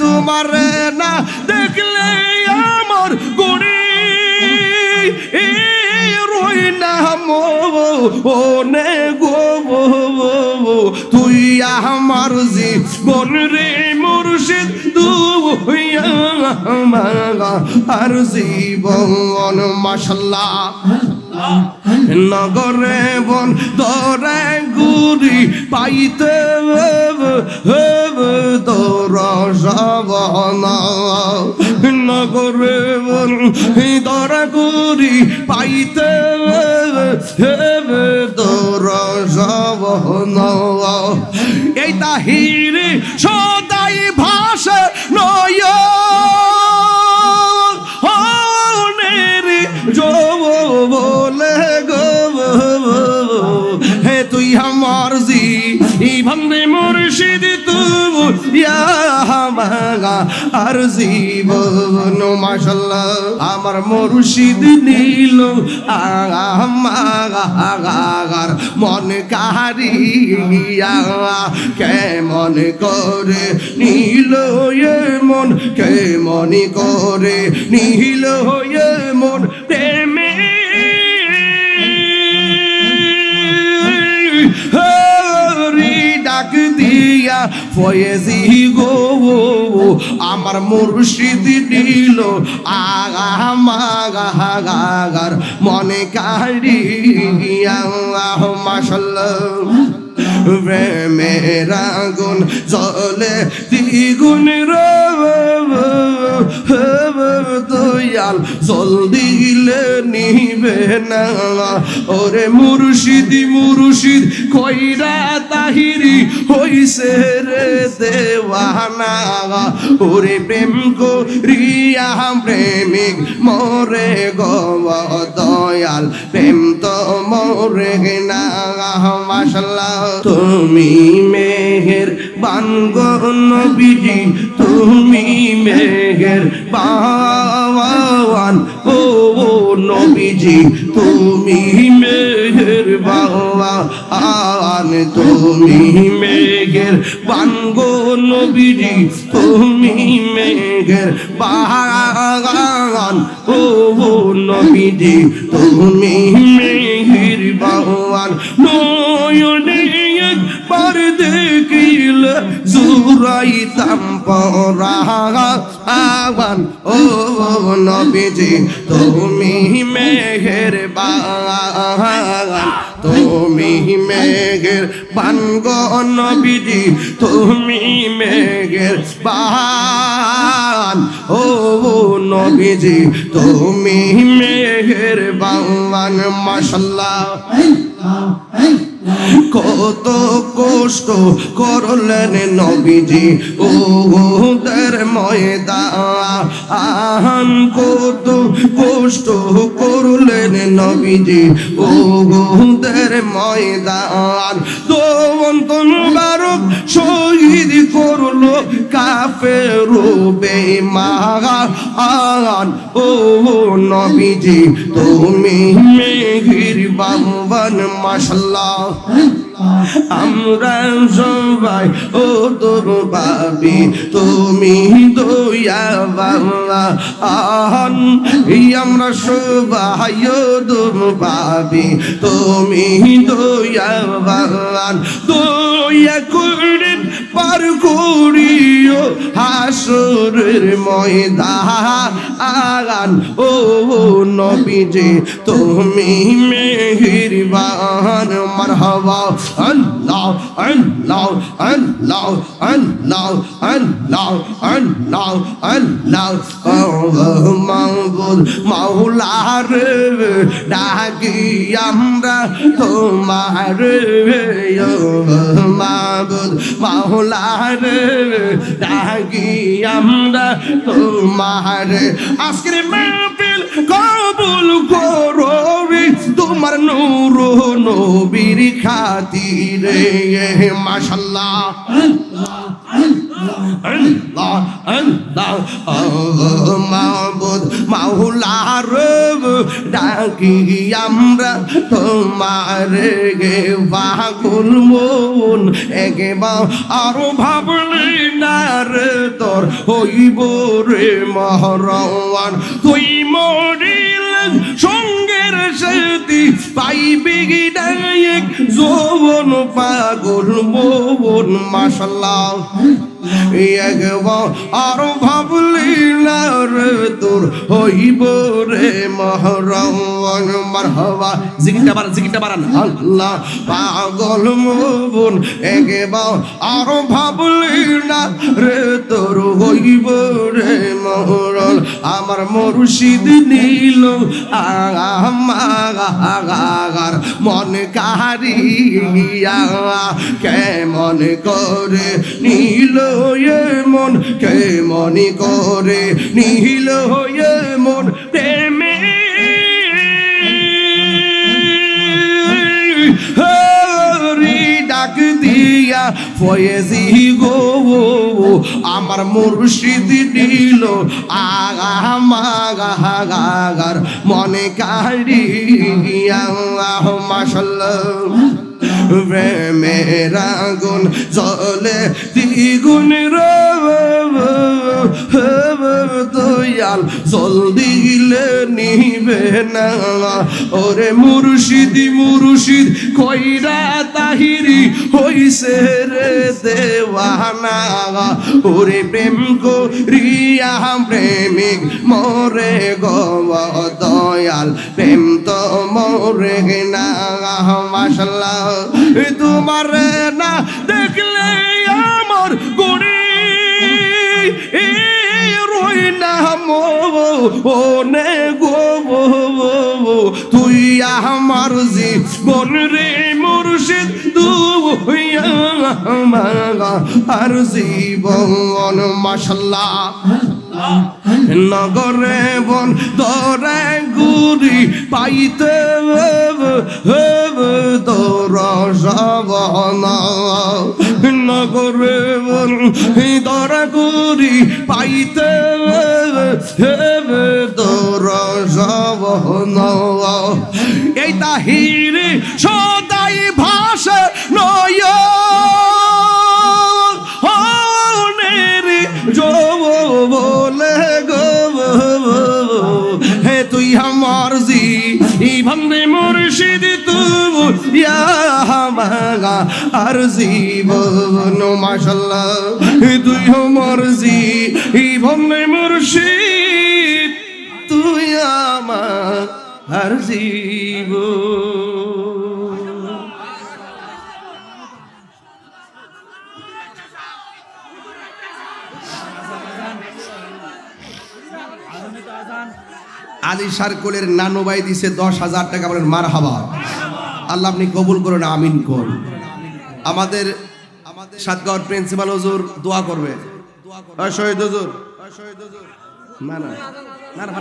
তোমার না দেখলে আমার গড়ি রই না মনে গো তুই আমার জীবন রে মুর্শিদ, তুই আমার জীবন, মাশাল্লাহ। নগরে বন দরে গুরি পাইতে তোর সবন। নগরে বন দরে গুরি পাইতে তোর সবন। এই তাহিরে সদাই ভাষা নয় ভান্ডে মুর্শিদ তু মাগা আর জীবন মাশাল্লাহ। আমার মুর্শিদ নীল আমার মন কাহারিয়া কেমন করে নীল মন কেমন করে নীল মন দিয়া ফয়েজি গো আমার মুর্শিদ দিল আগা মাগা গাগার মনে কারিয়া মাশাল্লাহ। প্রেমের আগুন জলে দ্বিগুণ দয়াল, জল দিলে নিবে না। ওরে মুর্শিদি, মুর্শিদ, কইরা তাহিরি হইছে রে দেওয়ানা। ওরে প্রেম করিয়া প্রেমিক মরে গো দয়াল, প্রেম তো মরে না মাশাল্লাহ তুমি মেহের বানগ নবীজি, তুমি মেহের বাওয়ান ও নবীজি, তুমি মেহের বাওয়ান তুমি মেহের বানগ নবীজি, তুমি মেহের বাগান ও ও নবীজি তুমি মেহির বাওয়ান নয়নে একবার দেখিলে জুরাইতাম পরাগান ও নবীজি তুমি মেঘের বাগান তুমি মেঘের বানগ নবীজি তুমি মেঘের বান ও নবীজি তুমি মেঘের বাগান মাশাল্লাহ কত কষ্ট করলেন নবীজি ও দের ময়দান। কত কষ্ট করলেন নবীজি ও দের ময়দান। দোবন্ত মুবারক শহীদ করল কাফের বেমাগা আন ও নবীজি, তুমি মেঘির বামবান মাশাল্লাহ আমরা সবাই ও তোর পাবি তুমি দয়া বাংলা। আহন আমরা সবাই ও তোর পাবি তুমি দয়া বাংলা। দয়া করেন পার করিও হাসরের ময়দান। ও নবীজি, তুমি মেহেরবান, মারহাবা, আল্লাহ আল্লাহ আল্লাহ আল্লাহ আল্লাহ আল্লাহ আল্লাহ। মাহবুব মাওলার ডাকি আমরা তোমার। মাহবুব মাওলার ডাকি আমরা তোমার আজকের মাহফিল কবুল করো তোমার নূর নবীর খাতিরে মাশাল্লাহ আল্লাহ আল্লাহ মাবুদ রব ডাকি আমরা তোমার গে পাগল মন একে বা আরও ভাবলি না রে তোর হইব রে মহরওয়ান তুই মরিলেন সঙ্গের সাথী পাইবে গিদায়ক যৌবন পাগল মন মাশাল্লাহ একবার আরও ভাবলি না রে তোর হইব রে মহরওয়ান মারহাবা। জিকিরটা বাড়ান জিকিরটা বাড়ান। আল্লাহ পাগল মন একবার আরও ভাবলি না রে তোর হইব রে মহরল আমার মুর্শিদ নীল আমার মন কাহারিয়া কেমন করে নীল এ মন কেমন করে? নিহিল এ মন প্রেমে। ডাক দিয়া, ফয়েজি গো, আমার মুর্শিদ দিল আগা মাগাগার মনে কাড়িয়া মাশাল্লাহ। প্রেমের আগুন জলে দ্বিগুণ দয়াল জল দিলে নিবে না। ওরে মুর্শিদি, মুর্শিদ, কইরা তাহিরি হইছে রে দেওয়ানা। ওরে প্রেম করিয়া প্রেমিক মরে গো, দয়াল প্রেম তো মরে না। মাসাল্লাহ তোমার না দেখলে আমার গড়ি রই না মনে গো তুই আমার জীবন রে মুর্শিদ দুইয়া আর জীবন মাসাল্লাহ নগরে বন দরে গুরি পাইতে তোর সবন নগরে দরে গুরি পাইতে তোর সবন এই তাহিরে সদাই ভাষা নয় আমার জি এই ভান্ডে আর জীবন মাশাল্লাহ তুই আমার জি এই ভান্ডে মুর্শিদ, তুই আমার আর জীবন আলী সার্কুলের নানু ভাই দিছে দশ হাজার টাকা, বলেন মার হাবা আল্লাহ আপনি কবুল করুন আমিন কর আমাদের আমাদের সাতগাঁওর প্রিন্সিপাল হজুর দোয়া করবে। শহীদ হজুর। শহীদ না না না